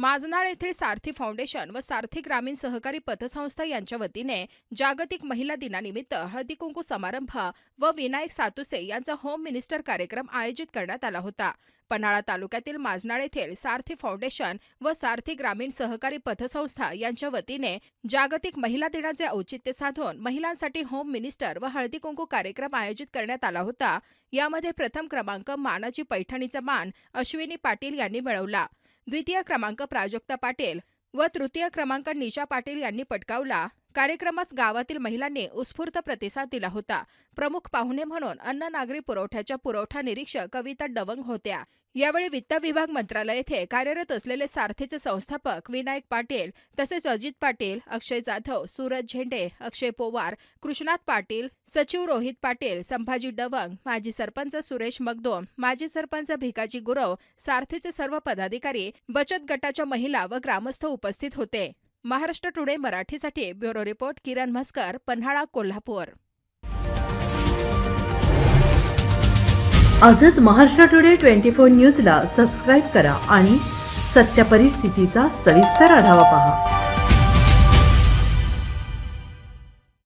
माजनाळ येथील सारथी फाउंडेशन व सारथी ग्रामीण सहकारी पतसंस्था यांच्या वतीने जागतिक महिला दिनानिमित्त हळदी कुंकू समारंभ व विनायक सातुसे यांचा होम मिनिस्टर कार्यक्रम आयोजित करण्यात आला होता. पन्हाळा तालुक्यातील माजनाळ येथील सारथी फाउंडेशन व सारथी ग्रामीण सहकारी पतसंस्था यांच्या वतीने जागतिक महिला दिनाचे औचित्य साधून महिलांसाठी होम मिनिस्टर व हळदी कुंकू कार्यक्रम आयोजित करण्यात आला होता. यामध्ये प्रथम क्रमांक मानाची पैठणीचा मान अश्विनी पाटील यांनी मिळवला. द्वितीय क्रमांक प्राजक्ता पाटील व तृतीय क्रमांक निशा पाटील यांनी पटकावला. कार्यक्रमास गावातील महिलांनी उत्स्फूर्त प्रतिसाद दिला होता. प्रमुख पाहुणे म्हणून अन्न नागरी पुरवठ्याच्या पुरवठा निरीक्षक कविता डवंग होत्या. यावेळी वित्त विभाग मंत्रालय येथे कार्यरत असलेले सारथीचे संस्थापक विनायक पाटील तसेच अजित पाटील अक्षय जाधव सूरज झेंडे अक्षय पोवार कृष्णात पाटील सचिव रोहित पाटील संभाजी डवंग माजी सरपंच सुरेश मगदोम माजी सरपंच भिकाजी गुरव सारथीचे सर्व पदाधिकारी बचत गटाच्या महिला व ग्रामस्थ उपस्थित होते. महाराष्ट्र टुडे मराठीसाठी ब्युरो रिपोर्ट किरण म्हस्कर पन्हाळा कोल्हापूर. आजच महाराष्ट्र टुडे ट्वेंटी फोर न्यूजला सबस्क्राईब करा आणि सत्य परिस्थितीचा सविस्तर आढावा पहा.